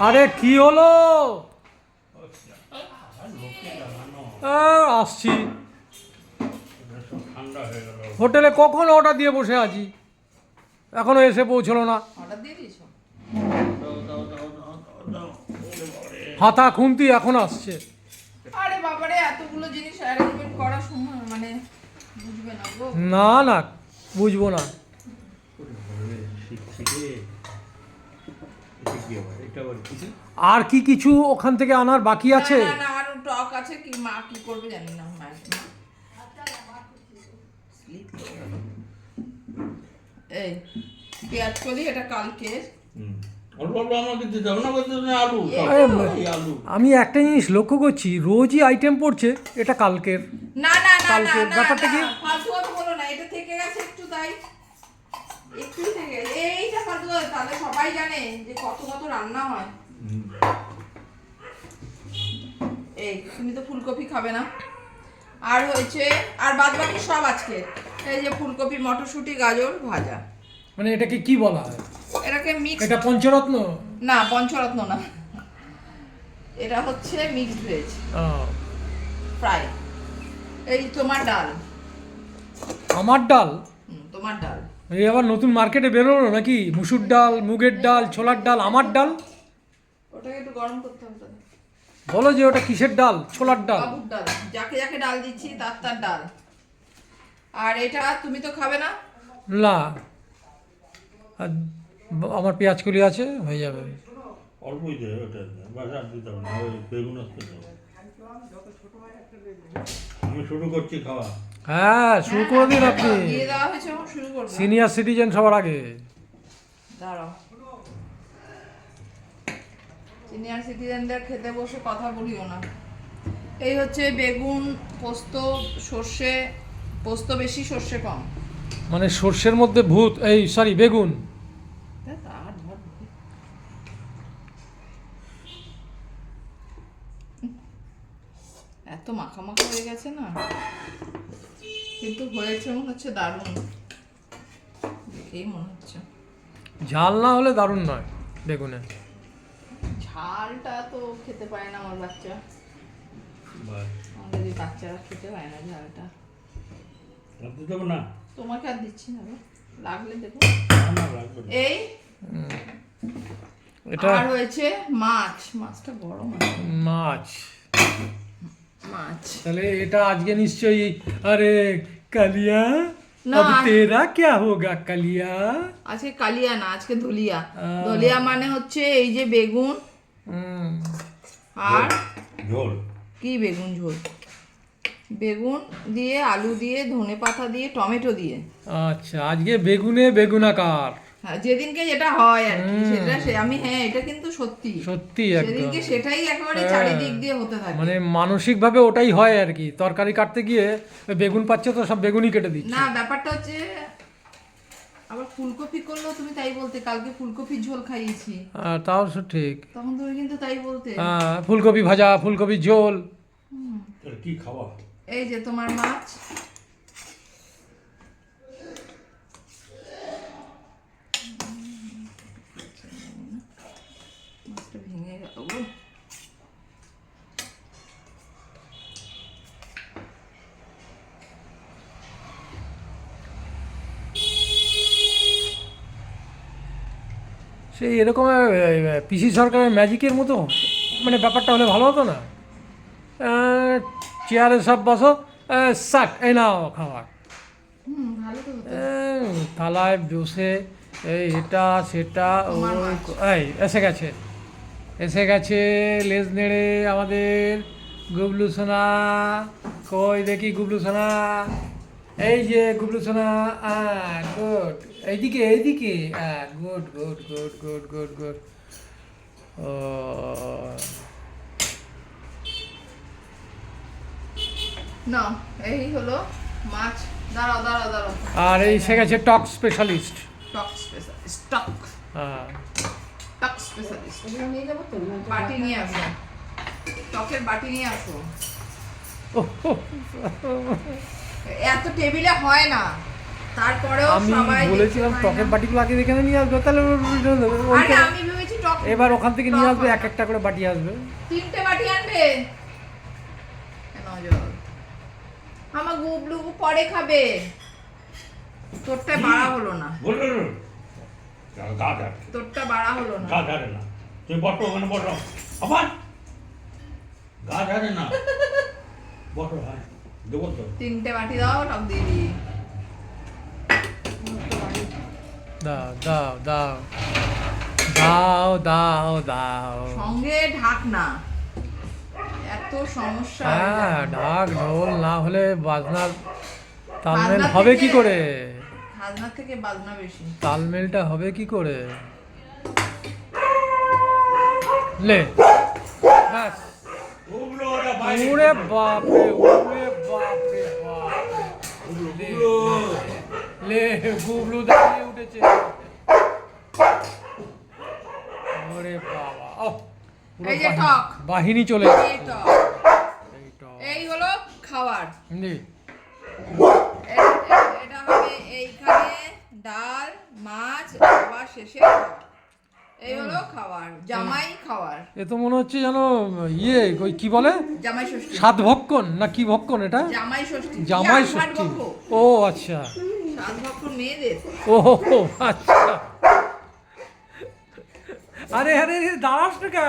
আরে কি হলো? আহ, আসছি। ঠান্ডা হয়ে গেল। হোটেলে কখন অর্ডার দিয়ে বসে আছি? এখনও এসে পৌঁছলো না। অর্ডার দিয়ে দিয়েছ? দাও দাও দাও দাও দাও দাও ওরে বাবারে। হাতা খুন্তি এখন আসছে। আরে বাবারে এতগুলো জিনিস অ্যারেঞ্জমেন্ট করা সময় মানে বুঝবে না না না বুঝব না ওরে বাবারে, শিখছি রে। এটা কি আবার? এটা আবার কি? আর কি কিছু ওখান থেকে আনার বাকি আছে না, না না আরও টক আছে কি মা কি করবে জানি না মা মা। Sleep করে গেল। এই পেঁয়াজ কলি এটা কালকে হুম। অল্প অল্প আমাকে দিতে হবে না বলতে হবে আলু সব। আরে, এই আলু আমি একটা জিনিস লক্ষ্য করছি রোজই আইটেম পড়ছে এটা কালকের না না না না কালকে না ব্যাপারটা না, কি? বলো না এটা থেকে গেছে একটু তাই একটু থেকে। এইটা ফালতু তাহলে সবাই জানে যে কত কত রান্না হয়। এই তুমি তো ফুলকপি খাবে না। আর হয়েছে আর বাদ বাকি সব আজকে। এই যে ফুলকপি মটরশুঁটি গাজর ভাজা। মানে এটাকে কি বলা হয়? এটাকে মিক্স এটা পঞ্চরত্ন? না পঞ্চরত্ন না। এটা হচ্ছে মিক্সড ভেজ ফ্রাই এই তোমার ডাল। আমার ডাল? হুম, তোমার ডাল। এই আবার নতুন মার্কেটে বেরোলো নাকি? মুসুর ডাল মুগের ডাল ছোলার ডাল আমার ডাল? ওটাকে একটু গরম করতে হবে বলো যে ওটা কিসের ডাল? ছোলার ডাল। বাবুর ডাল। যাকে যাকে ডাল দিচ্ছি তার তার ডাল। আর এটা তুমি তো খাবে না? না। আর আমার পেঁয়াজ কলি আছে হয়ে যাবে। অল্পই দে ওটা। বাস আর দিতে হবে না বেগুন আসতে আমি শুরু করছি খাওয়া। হ্যাঁ শুরু করে দিন আপনি। করব। সিনিয়র সিটিজেন সবার আগে। দাঁড়াও। সিনিয়র সিটিজেনদের খেতে বসে কথা বলিও না। এই হচ্ছে বেগুন পোস্ত সর্ষে পোস্ত বেশি সর্ষে কম। মানে সর্ষের মধ্যে ভূত এই সরি বেগুন। এত মাখা মাখা হয়ে গেছে না। কিন্তু হয়েছে মনে হচ্ছে দারুণ। দেখেই মনে হচ্ছে। ঝাল না হলে দারুণ নয় বেগুনে। ঝালটা তো খেতে পারে না আমার বাচ্চা। আমাদের বাচ্চারা খেতে পায় না ঝালটা। আর না? তোমাকে আর দিচ্ছি না গো। লাগলে দেবো। না এই এটা আর হয়েছে মাছ। মাছটা বড় মাছ মাছ। মাছ তাহলে এটা আজকে নিশ্চয়ই আরে কালিয়া না, अब আজ- तेरा क्या होगा কালিয়া আজকে কালিয়া না আজকে ধলিয়া আহ। ধলিয়া মানে হচ্ছে এই যে বেগুন হুম, আর ঝোল কি বেগুন ঝোল বেগুন দিয়ে আলু দিয়ে ধনে পাতা দিয়ে টমেটো দিয়ে আচ্ছা আজকে বেগুনে বেগুনাকার হ্যাঁ যেদিনকে যেটা হয় আর কি সেটা সে আমি হ্যাঁ এটা কিন্তু সত্যি। সত্যি সেদিনকে সেটাই একেবারে হ্যাঁ। চারিদিক দিয়ে হতে থাকে। মানে মানসিকভাবে ওটাই হয় আর কি। তরকারি কাটতে গিয়ে বেগুন পাচ্ছে তো সব বেগুনই কেটে দিচ্ছে। না ব্যাপারটা হচ্ছে আবার ফুলকপি করলেও তুমি তাই বলতে কালকে ফুলকপির ঝোল খাইয়েছি। তাও সে ঠিক। তখন তুমি কিন্তু তাই বলতে। আহ, ফুলকপি ভাজা ফুলকপি ঝোল। কি খাওয়া? এই যে তোমার মাছ মাছটা ভেঙে গেল গো। সেই এরকম পিসি সরকারের ম্যাজিকের মতো? মানে ব্যাপারটা হলে ভালো হতো না? চেয়ারে সব বসো শাক এই নাও এই, থালায় বসে এই এটা সেটা। এই এসে গেছে। এসে গেছে লেজ নেড়ে আমাদের গুবলু সোনা। কই দেখি গুবলু সোনা? এই যে গুবলু সোনা গুড। এইদিকে এইদিকে। Good good good good good good. ও। না এই হলো মাছ। দাঁড়াও দাঁড়াও দাঁড়াও। আর এই সে গেছে টক স্পেশালিস্ট। টক স্পেশালিস্ট টক। হ্যাঁ টক স্পেশালিস্ট। বাটি নিয়ে আসো। টকের বাটি নিয়ে আসো। এত টেবিলে হয় না। তারপরেও আমি সবাই বলেছিলাম টকের বাটিগুলো আগে এখানে নিয়ে আসব তাহলে আরে আমি ভেবেছি টক এবার ওখান থেকে নিয়ে আসবে এক একটা করে বাটি আসবে। তিনটে বাটি আনবে? কেন আমার গুবলু পরে খাবে। তোরটা বাড়া হলো না। তোরটা বাড়া হলো না। গা ধারে না। তুমি বসো ওখানে বসো আবার? গা ধারে না। বসো হ্যাঁ দেবো তো। তিনটে বাটি দাও টক দিয়ে দিই। দাও দাও দাও। দাও দাও দাও। সঙ্গে ঢাক না এত সমস্যা। হ্যাঁ ঢাক ঢোল না হলে বাজনার তালমেল হবে কি করে? খাজনার থেকে বাজনা বেশি। তালমেলটা হবে কি করে? লে। ব্যাস। ওটা বাপরে ওরে বাপরে বাপরে উবলো উবলো লে গুবলু দাঁড়িয়ে উঠেছে ওরে বাবা ওহ, এই যে বাহিনী- টক। বাহিনী চলে এই এই টক। এই হলো খাবার জি। এটা হবে এইখানে ডাল মাছ আবার শেষে। এই হলো খাবার জামাই খাবার এ তো মনে হচ্ছে যেন ইয়ে ওই কি বলে? জামাই ষষ্ঠী। সাত ভক্ষণ না কি ভক্ষণ এটা? জামাই ষষ্ঠী। জামাই ষষ্ঠী। ও আচ্ছা। সাত ভক্ষণ মেয়েদের। ও আচ্ছা। আরে আরে আরে, দাঁড়াস না কেন?